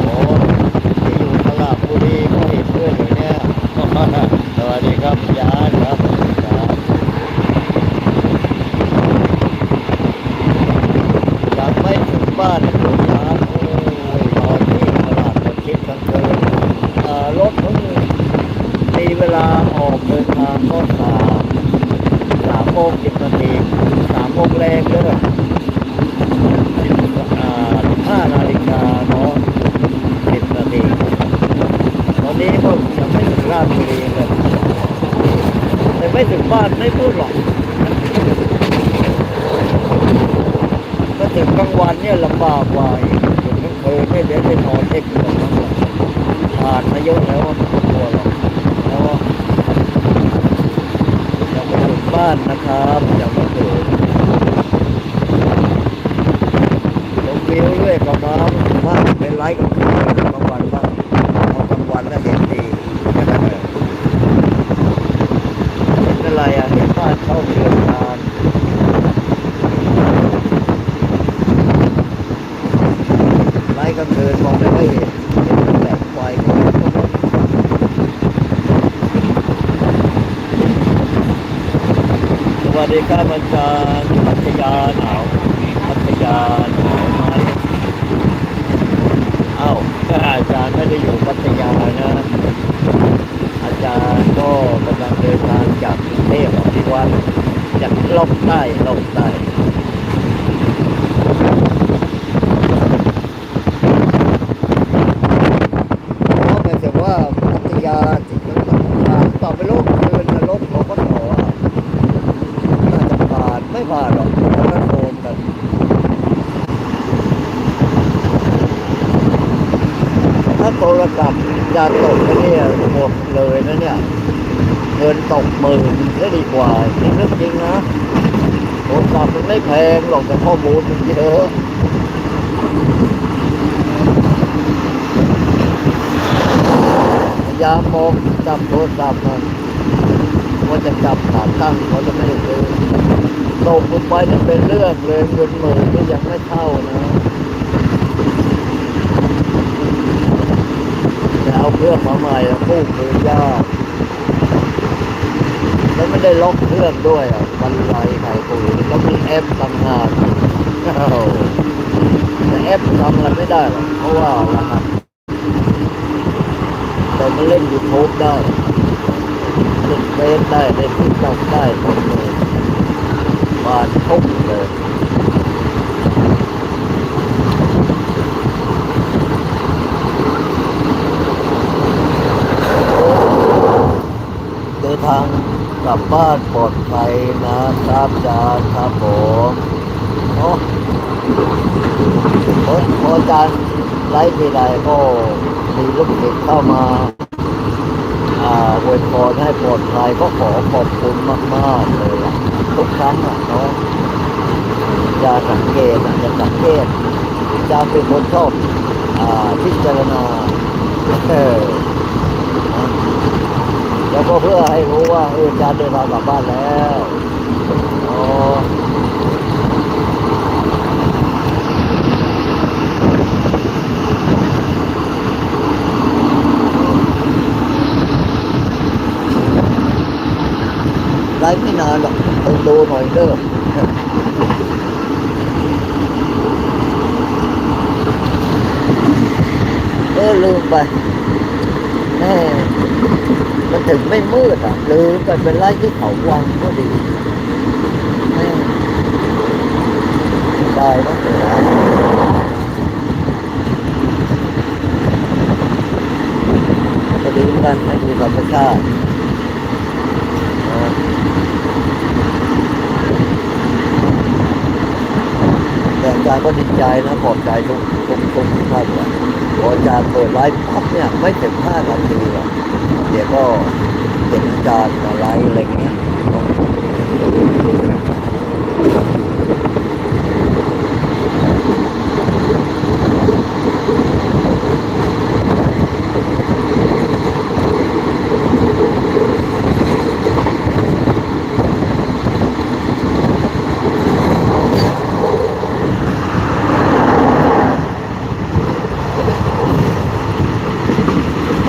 โอ้ที่ตลาดบุรีก็เห็นดเลยเนี่ย สวัสดีครับยานครัยังไม่ถึงบ้านเลยยาโอ้ยนที่ตลาดก็คิดกันเกิรถมีเวลาออกเดินทางก็สามสามโมงสิบนาทีสามโมงแรกเลย ถ้านาฬิกาเนาะ10นาทีตอนนี้ก็ยังไม่ถึงราชบุรีเลยแต่ไม่ถึงบ้านไม่พูดหรอกก็าถึงกลางวันเนี่ยลำบากว่าอีกถึงกลางคืนเนี่อเช้ายวจะนอนเอ็กซ์โอตรงนั้นผ่านมาเยอะแล้วก็กลัวหแล้วยัม่ถึงบ้านนะครับยั ถึงลงวิวด้วยกับน้ำบ้างเป็นไลฟ์กับกลางวันบ้างเอากลางวันแล้วเห็นดีเห็นอะไรอะเห็นบ้านเข้าเรือนงานไล่กำเนิดมองไม่ค่อยเห็นเห็นแต่ไฟสวัสดีครับอาจารย์พัทยา ก็โดนกันถ้าโทรศัพท์จะตกไปเนี่ยหมดเลยนะเนี่ยเงินตกหมื่นได้ดีกว่าจริงเรื่องจริงนะ ทรศัพท์มันไม่แพงหรอกแต่ข้อมูลมันเยอะพยายามมองจับโทรศัพท์มันว่าจะจับขาตั้งเขาจะไม่ได้ซื้อตกลงไปนี่เป็นเรื่องเลยเงินหมื่นนี่ยังไม่เข้านะจะเอาเครื่องมาใหม่อะกู้คืนยาก แล้วไม่ได้ล็อกเครื่องด้วยอะมันไลไข่ปุ๋ยแล้วมีแอปทำงหากอ้าแต่แอปทำอะไรไม่ได้หรอกเพราะว่ารหัสแต่มันเล่นยูทูบได้เล่นเฟซได้เล่นทิกตอกได้หมดเลยบานทุกเลย เดินทางกลั บ้านปลอดภัยนะครับจาร์ครับผมโอ้พอพอาจารย์ไลฟ์ทีไรก็มีลูกศิษย์เข้ามาอ่าอวยพรให้ปลอดภัยก็ขอขอบคุณมากๆเลยทุกครั้งอะเนาะอย่าสังเกตอะสังเกตจารย์เป็นคนชอบอ่าพิจารณาเออ แล้วก็เพื่อให้รู้ว่าเอออาจารย์เดินทางกลับบ้านแล้วอ๋อไลฟ์ไม่นานหรอกต้องดูหน่อยเด้อเออลืมไปแม่ มันถึงไม่มืดอะลือมไปเป็นไรที่เขาวังก็ดีได้นะเสือก็ดีเหมือนกันให้ดูธรรมชาติแต่อาจารย์ก็ดีใจนะขอบใจทุกทุกทุกท่านนะพออาจารย์เปิดไลฟ์ปั๊บเนี่ย ไม่ถึงห้านาทีหรอก เดี๋ยวก็เห็นจารย์มาไรอะไรเงี้ย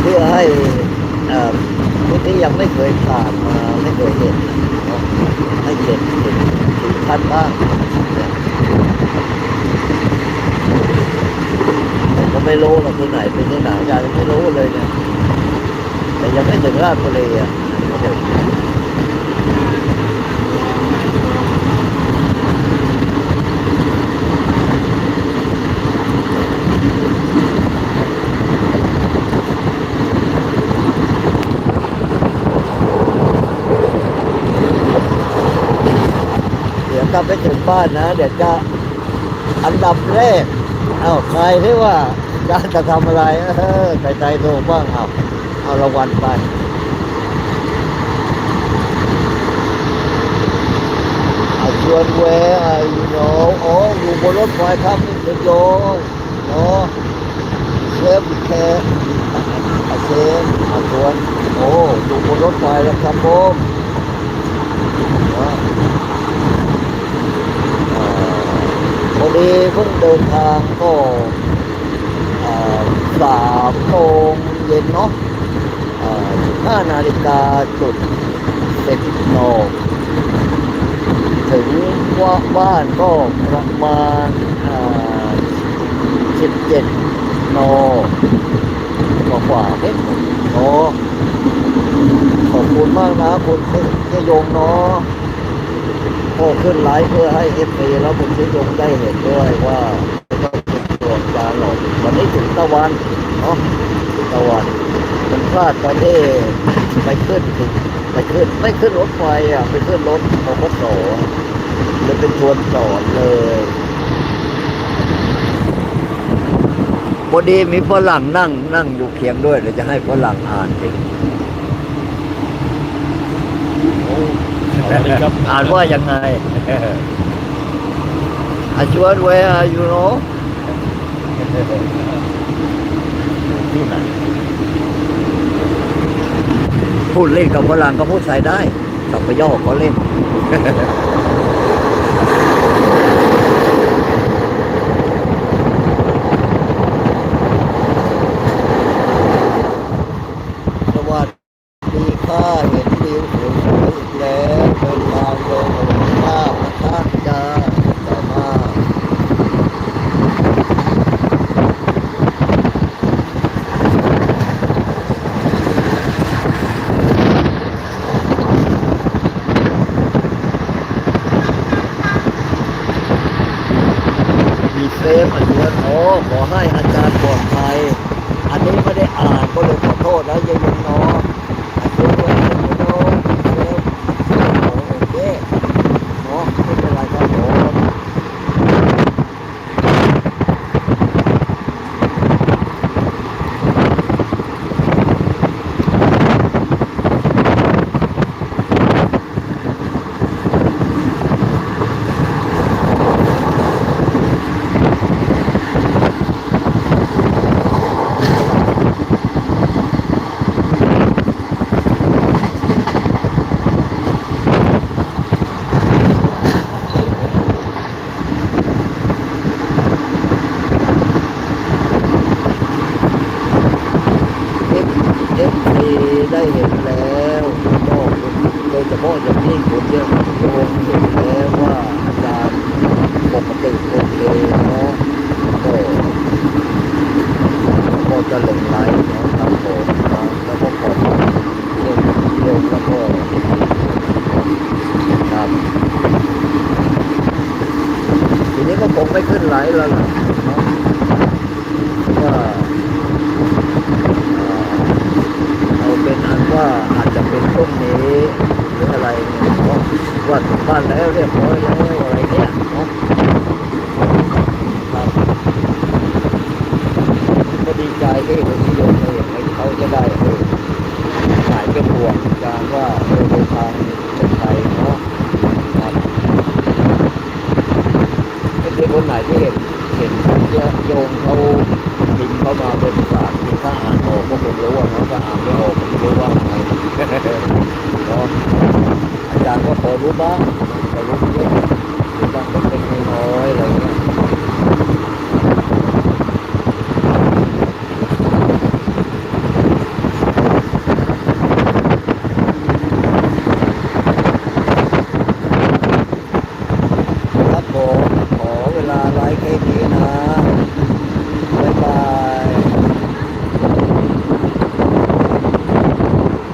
เพื่อให้เอ่อผู้ที่ยังไม่เคยผ่านมาไม่เคยเห็นเนาะให้เห็นเห็น ถึงท่านบ้างเนี่ยผมก็ไม่รู้หรอกที่ไหนเป็นที่ไหนอาจารย์ไม่รู้เลยเนี่ยแต่ยังไม่ถึงราชบุรีอะ ไม่ถึงเดี๋ยวกลับไปถึงบ้านนะ เดี๋ยวจะอันดับแรกเอาใครที่ว่าการจะทำอะไร เออใจใจโตบ้างเอาเอารางวัลไปอาชวนแวร์ไอ้โนโอ้อยู่บนรถไฟครับนี่เด็กโยเนาะเชฟแค่อาเชฟอาชวนโอ้อยู่บนรถไฟแล้วครับผม พอดีเพิ่งเดินทางก็สามโมงเย็นเนาะห้านาฬิกาจุดสิบโนถึงว่าบ้านก็ประมาณสิบเจ็ดโนกว่ากว่าเอ๊ะโนขอบคุณมากนะคุณเจยงเนาะ ขึ้นไลฟ์เพื่อให้เอฟซีแล้วคุณเจยงได้เห็นด้วยว่าก็เป็นตัวจาหลอกวันนี้ถึงตะวันเนาะตะวันมันพลาดไปที่ไปขึ้นไปขึ้นไม่ขึ้นรถไฟอะไปขึ้นรถบขสเลยเป็นชวนสอนเลยพอดีมีฝรั่งนั่งนั่งอยู่เคียงด้วยเดี๋ยวจะให้ฝรั่งอ่านเอง สวัสดีครับอ่านว่ายังไงอาชวนเวอายูโนที่ไหนพูดเล่นกับฝรั่งก็พูดใส่ได้สับปะยอกก็เล่น สวัสดีค่ะเห็นวิวสวยๆอีกแล้วเดินทางโดยภาพนะคะจ้าใจมาก มีเซฟอาจารย์โอ้ขอให้อาจารย์ปลอดภัย อันนี้ไม่ได้อ่านก็เลยขอโทษนะยายยงเนาะอาจารย์ว่าอาจารย์เนาะเซฟโอเคเนาะไม่เป็นไรครับผมเอฟเอฟซีได้เห็นแล้วก็ โดยเฉพาะอย่างยิ่งผมเยอะโยมเห็นแล้วว่าอาจารย์ปกติโอเคเนาะก็ก็จะหลงไหลเนาะครับผมนะแล้วก็ขอบคุณเรื่องโยมแล้วก็ครับทีนี้ก็คงไม่ขึ้นไหลแล้วล่ะเนาะว่า เอาเป็นอันว่าอาจจะเป็นพรุ่งนี้หรืออะไรเนี่ยเนาะว่าถึงบ้านแล้วเรียบร้อยแล้วอะไรเนี่ยเนาะครับก็ดีใจที่ผมนิยมเลยให้เขาจะได้เออหายเป็นห่วงการ ว่าเดินทางจะไปเนาะครับเด็กคนไหนที่เห็นเห็นโยงเขาบินเข้ามาเป็นศาสตร์ที่ถ้าอ่านออกก็คงรู้ว่าเขาจะอ่านไม่ออกไม่รู้ว่าอะไรเนาะอาจารย์ก็พอรู้บ้าง